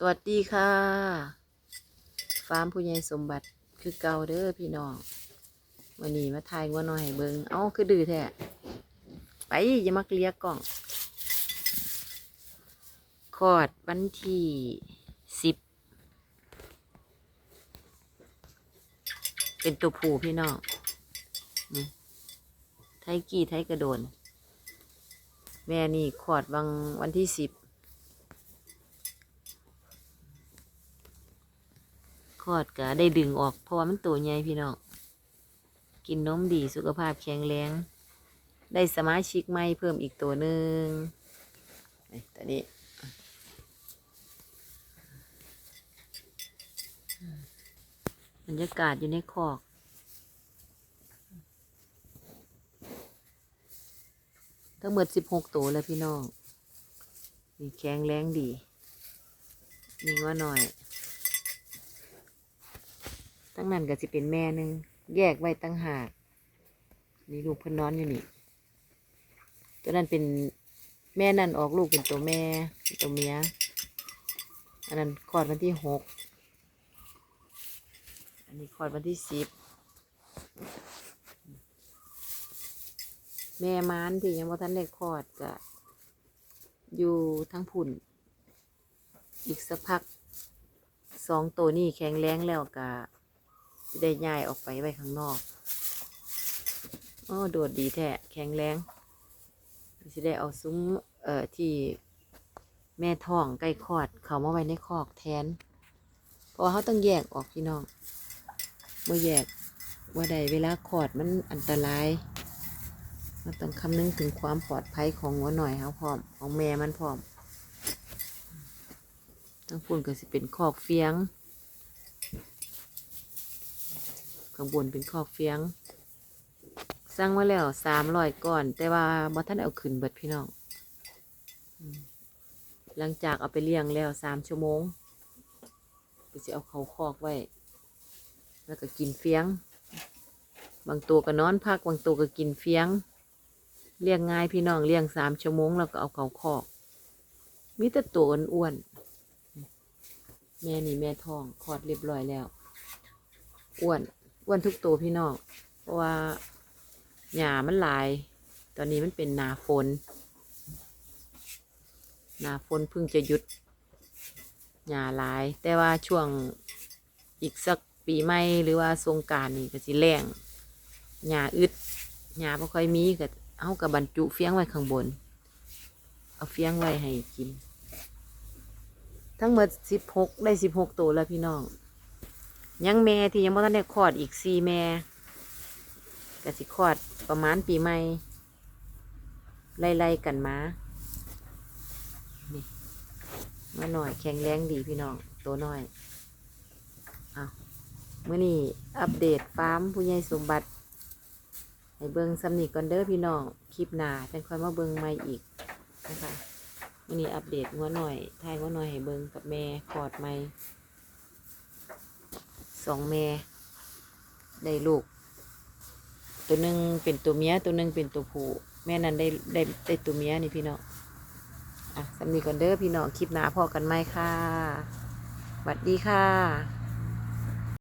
สวัสดีค่ะ ฟาร์มผู้ใหญ่สมบัติคือเก่าเด้อพี่น้องวันนี้มาทายงัวน้อยเบิงเอ้าคือดื้อแท้ไปอย่ามาเกลียกล่องคอดวันที่สิบเป็นตัวผู้พี่น้องนี่ไทยกี่ไทยกระโดน แม่นี่คอดวันวันที่สิบ คล อดก็ได้ดึงออกเพราะว่ามันตัวใหญ่พี่น้อง กินนมดีสุขภาพแข็งแรง ได้สมาชิกใหม่เพิ่มอีกตัวหนึ่งนี่ตัวนี้บรรยากาศอยู่ในคอกทั้งหมดสิบหกตัวเลยพี่น้อง มีแข็งแรงดี มีว่าหน่อย ตั้งนั้นก็จะเป็นแม่หนึ่งแยกไว้ตั้งหากนี่ลูกเพิ่นนอนอยู่นี่ ตัวนั้นเป็นแม่นั่นออกลูกเป็นตัวแม่ตัวเมียอันนั้นคลอดวันที่หกอันนี้คลอดวันที่สิบแม่ม้านที่ยังบ่ทันได้คลอดก็อยู่ทั้งผุ่น อีกสักพักสองตัวนี้แข็งแรงแล้วก็ จะได้ย้ายออกไปไว้ข้างนอกโอ้โดดดีแท้แข็งแรงจะได้เอาซุ้มเอ่อที่แม่ท้องใกล้คลอด เขามาไว้ในคอกแทน เพราะว่าเขาต้องแยกออกพี่น้องเมื่อแยกว่าใดเวลาคลอดมันอันตรายเราต้องคำนึงถึงความปลอดภัยของหัวหน่อยเขาพร้อมของแม่มันพร้อมทั้งพุ่นก็สิเป็นคอกเฟียง ข้างบนเป็นคอกเฟียงสร้างมาแล้วสามร้อยก่อน แต่ว่าบ่ท่านเอาขึ้นเบิดพี่น้องหลังจากเอาไปเลี้ยงแล้วสามชั่วโมงก็จะเอาเขาคอกไว้ แล้วก็กินเฟียง บางตัวก็นอนพัก บางตัวก็กินเฟียง เลี้ยงง่ายพี่น้องเลี้ยงสามชั่วโมงแล้วก็เอาเขาคอก มีแต่ตัวอ้วนแม่นี่แม่ท้องคลอดเรียบร้อยแล้ว อ้วน อ้วนทุกตัวพี่น้องเพราะว่าหญ้ามันหลาย ตอนนี้มันเป็นหนาฝนหนาฝนเพิ่งจะหยุดหญ้าหลาย แต่ว่าช่วงอีกสักปีใหม่หรือว่าสงการนี่ก็สิแรงหญ้าอึดหญ้าไม่ค่อยมีก็เอากับบรรจุเฟียงไว้ข้างบน เอาเฟียงไว้ให้กิน ทั้งหมดสิบหกได้สิบหกตัวแล้วพี่น้อง ยังแม่ที่ยังไม่ทันได้คลอดอีกสี่แม่ก็สิคลอดประมาณปีใหม่ ไล่ๆกันมานี่มาหน่อยแข็งแรงดีพี่น้องตัวน้อยเอาเมื่อนี้อัปเดตฟาร์มผู้ใหญ่สมบัติให้เบิงสำนีก่อนเด้อพี่น้องคลิปหน้าจังค่อยมาเบิงใหม่อีกนะคะมื่อนี้อัปเดตงัวหน่อยทายงัวหน่อยให้เบิงกับแม่คลอดใหม่ สองแม่ได้ลูก ตัวหนึ่งเป็นตัวเมียตัวหนึ่งเป็นตัวผู้แม่นั้นได้ได้ได้ตัวเมียนี่พี่น้องอะสำนีก่อนเด้อพี่น้องคลิปหน้าพอกันไหมค่ะสวัสดีค่ะ